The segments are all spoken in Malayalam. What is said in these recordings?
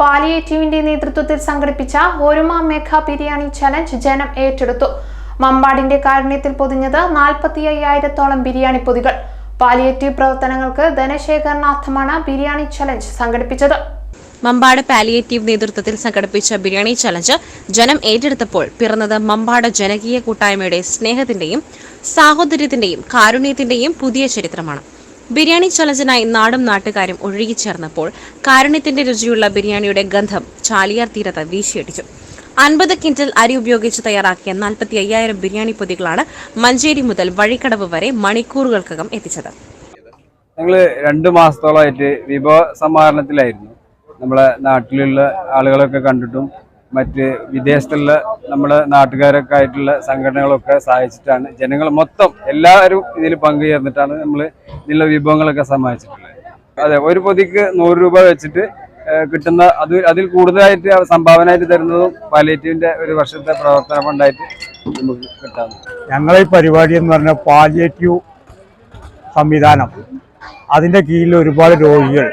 പാലിയേറ്റീവിന്റെ നേതൃത്വത്തിൽ സംഘടിപ്പിച്ച ഒരുമ മേഘ ബിരിയാണി ചലഞ്ച് ജനം ഏറ്റെടുത്തു. മമ്പാടിന്റെ കാരുണ്യത്തിൽ പൊതിഞ്ഞത് നാൽപ്പത്തി അയ്യായിരത്തോളം ബിരിയാണി പൊതികൾ. പാലിയേറ്റീവ് പ്രവർത്തനങ്ങൾക്ക് ധനശേഖരണാർത്ഥമാണ് ബിരിയാണി ചലഞ്ച് സംഘടിപ്പിച്ചത്. മമ്പാട് പാലിയേറ്റീവ് നേതൃത്വത്തിൽ സംഘടിപ്പിച്ച ബിരിയാണി ചലഞ്ച് ജനം ഏറ്റെടുത്തപ്പോൾ പിറന്നത് മമ്പാട് ജനകീയ കൂട്ടായ്മയുടെ സ്നേഹത്തിന്റെയും സാഹോദര്യത്തിന്റെയും കാരുണ്യത്തിന്റെയും പുതിയ ചരിത്രമാണ്. ബിരിയാണി ചലഞ്ചിനായി നാടും നാട്ടുകാരും ഒഴുകി ചേർന്നപ്പോൾ കാരുണ്യത്തിന്റെ രുചിയുള്ള ബിരിയാണിയുടെ ഗന്ധം ചാലിയാർ തീരത്ത് വീശിയടിച്ചു. അൻപത് ക്വിന്റൽ അരി ഉപയോഗിച്ച് തയ്യാറാക്കിയ നാൽപ്പത്തി അയ്യായിരം ബിരിയാണി പൊതികളാണ് മഞ്ചേരി മുതൽ വഴിക്കടവ് വരെ മണിക്കൂറുകൾക്കകം എത്തിച്ചത്. ഞങ്ങൾ രണ്ട് മാസത്തോളമായിട്ട് വിഭവ സമാഹരണത്തിലായിരുന്നു. നമ്മളെ നാട്ടിലുള്ള ആളുകളൊക്കെ കണ്ടിട്ടും മറ്റ് വിദേശത്തുള്ള നമ്മുടെ നാട്ടുകാരൊക്കെ ആയിട്ടുള്ള സംഘടനകളൊക്കെ സഹായിച്ചിട്ടാണ് ജനങ്ങൾ മൊത്തം എല്ലാവരും ഇതിൽ പങ്കുചേർന്നിട്ടാണ് നമ്മൾ ഇതിലുള്ള വിഭവങ്ങളൊക്കെ സമ്മാനിച്ചിട്ടുള്ളത്. അതെ ഒരു പൊതിക്ക് നൂറ് രൂപ വെച്ചിട്ട് കിട്ടുന്ന അത് അതിൽ കൂടുതലായിട്ട് സംഭാവനയായിട്ട് തരുന്നതും പാലിയേറ്റീവിന്റെ ഒരു വർഷത്തെ പ്രവർത്തന ഫണ്ടായിട്ട് നമുക്ക് കിട്ടാം ഞങ്ങളെ പരിപാടി എന്ന് പറഞ്ഞാൽ പാലിയേറ്റീവ് സംവിധാനം. അതിന്റെ കീഴിൽ ഒരുപാട് രോഗികൾ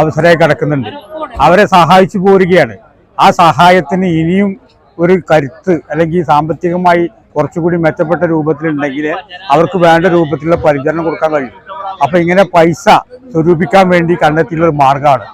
അവസരമായി കിടക്കുന്നുണ്ട്. അവരെ സഹായിച്ചു പോരുകയാണ്. ആ സഹായത്തിന് ഇനിയും ഒരു കരുത്ത് അല്ലെങ്കിൽ സാമ്പത്തികമായി കുറച്ചുകൂടി മെച്ചപ്പെട്ട രൂപത്തിലുണ്ടെങ്കിൽ അവർക്ക് വേണ്ട രൂപത്തിലുള്ള പരിചരണം കൊടുക്കാൻ കഴിയും. അപ്പൊ ഇങ്ങനെ പൈസ സ്വരൂപിക്കാൻ വേണ്ടി കണ്ടെത്തിയുള്ള ഒരു മാർഗമാണ്.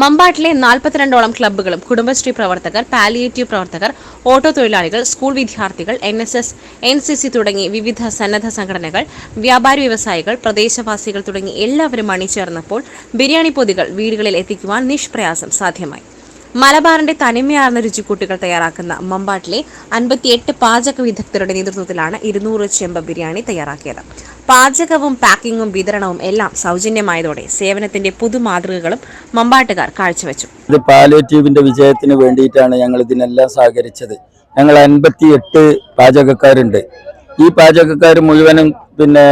മമ്പാട്ടിലെ നാൽപ്പത്തിരണ്ടോളം ക്ലബ്ബുകളും കുടുംബശ്രീ പ്രവർത്തകർ പാലിയേറ്റീവ് പ്രവർത്തകർ ഓട്ടോ തൊഴിലാളികൾ സ്കൂൾ വിദ്യാർത്ഥികൾ N S S N C C തുടങ്ങി വിവിധ സന്നദ്ധ സംഘടനകൾ വ്യാപാരി വ്യവസായികൾ പ്രദേശവാസികൾ തുടങ്ങി എല്ലാവരും അണിചേർന്നപ്പോൾ ബിരിയാണി പൊതികൾ വീടുകളിൽ എത്തിക്കുവാൻ നിഷ്പ്രയാസം സാധ്യമായി. മലബാറിന്റെ തനിമയാർന്ന രുചിക്കൂട്ടുകൾ തയ്യാറാക്കുന്ന മമ്പാട്ടിലെ അൻപത്തിയെട്ട് പാചക വിദഗ്ധരുടെ നേതൃത്വത്തിലാണ് ഇരുന്നൂറ് ചെമ്പ ബിരിയാണി തയ്യാറാക്കിയത്. പാചകവും പാക്കിങ്ങും വിതരണവും എല്ലാം സൗജന്യമായതോടെ സേവനത്തിന്റെ പുതുമാതൃകകളും മമ്പാട്ടുകാർ കാഴ്ചവെച്ചു. ഇത് പാലേറ്റീവിന്റെ വിജയത്തിന് വേണ്ടിയിട്ടാണ് ഞങ്ങൾ ഇതിനെല്ലാം സഹകരിച്ചത്. ഞങ്ങൾ അൻപത്തിയെട്ട് പാചകക്കാരുണ്ട്. ഈ പാചകക്കാർ മുഴുവനും പിന്നെ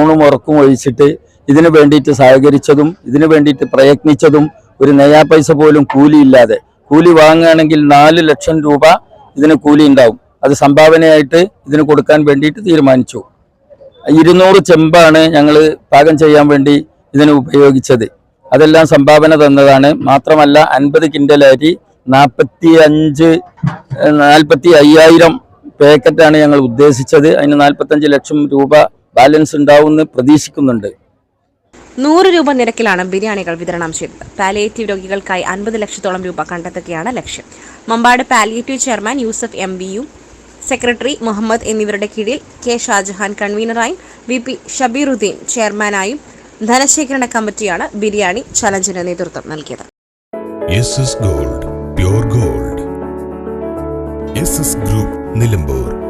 ഊണും ഉറക്കും ഒഴിച്ചിട്ട് ഇതിനു വേണ്ടിയിട്ട് സഹകരിച്ചതും ഇതിനു വേണ്ടിയിട്ട് പ്രയത്നിച്ചതും ഒരു നയാ പൈസ പോലും കൂലിയില്ലാതെ. കൂലി വാങ്ങുകയാണെങ്കിൽ നാല് ലക്ഷം രൂപ ഇതിന് കൂലി ഉണ്ടാവും. അത് സംഭാവനയായിട്ട് ഇതിന് കൊടുക്കാൻ വേണ്ടിയിട്ട് തീരുമാനിച്ചു. ഇരുന്നൂറ് ചെമ്പാണ് ഞങ്ങൾ പാകം ചെയ്യാൻ വേണ്ടി ഇതിന് ഉപയോഗിച്ചത്. അതെല്ലാം സംഭാവന തന്നതാണ്. മാത്രമല്ല അൻപത് കിൻഡൽ അരി നാൽപ്പത്തി അഞ്ച് നാൽപ്പത്തി അയ്യായിരം പാക്കറ്റാണ് ഞങ്ങൾ ഉദ്ദേശിച്ചത്. അതിന് നാൽപ്പത്തഞ്ച് ലക്ഷം രൂപ ബാലൻസ് ഉണ്ടാവുമെന്ന് പ്രതീക്ഷിക്കുന്നുണ്ട്. നൂറ് രൂപ നിരക്കിലാണ് ബിരിയാണികൾ വിതരണം ചെയ്തത്. പാലിയേറ്റീവ് രോഗികൾക്കായി അൻപത് ലക്ഷത്തോളം രൂപ കണ്ടെത്തുകയാണ് ലക്ഷ്യം. Mampad palliative chairman Yusuf M B U secretary Muhammad എന്നിവരുടെ കീഴിൽ കെ ഷാജഹാൻ കൺവീനറായും വി പി ഷബീറുദ്ദീൻ ചെയർമാനായും ധനശേഖരണ കമ്മിറ്റിയാണ് ബിരിയാണി ചലഞ്ചിന് നേതൃത്വം നൽകിയത്. Gold gold group Nilambur